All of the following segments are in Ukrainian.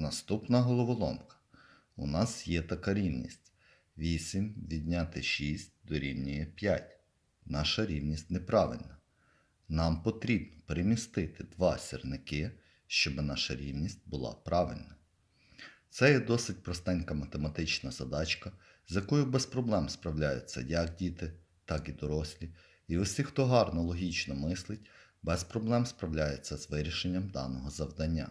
Наступна головоломка. У нас є така рівність. 8 відняти 6 дорівнює 5. Наша рівність неправильна. Нам потрібно перемістити два сірники, щоб наша рівність була правильна. Це є досить простенька математична задачка, з якою без проблем справляються як діти, так і дорослі. І усі, хто гарно логічно мислить, без проблем справляються з вирішенням даного завдання.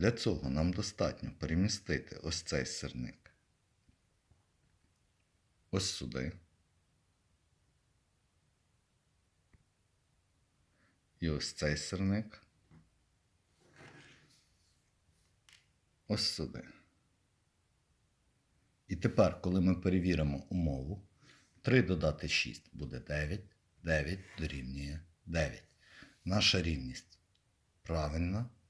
Для цього нам достатньо перемістити ось цей сирник ось сюди. І ось цей сирник ось сюди. І тепер, коли ми перевіримо умову, 3 додати 6 буде 9, 9 дорівнює 9. Наша рівність правильна,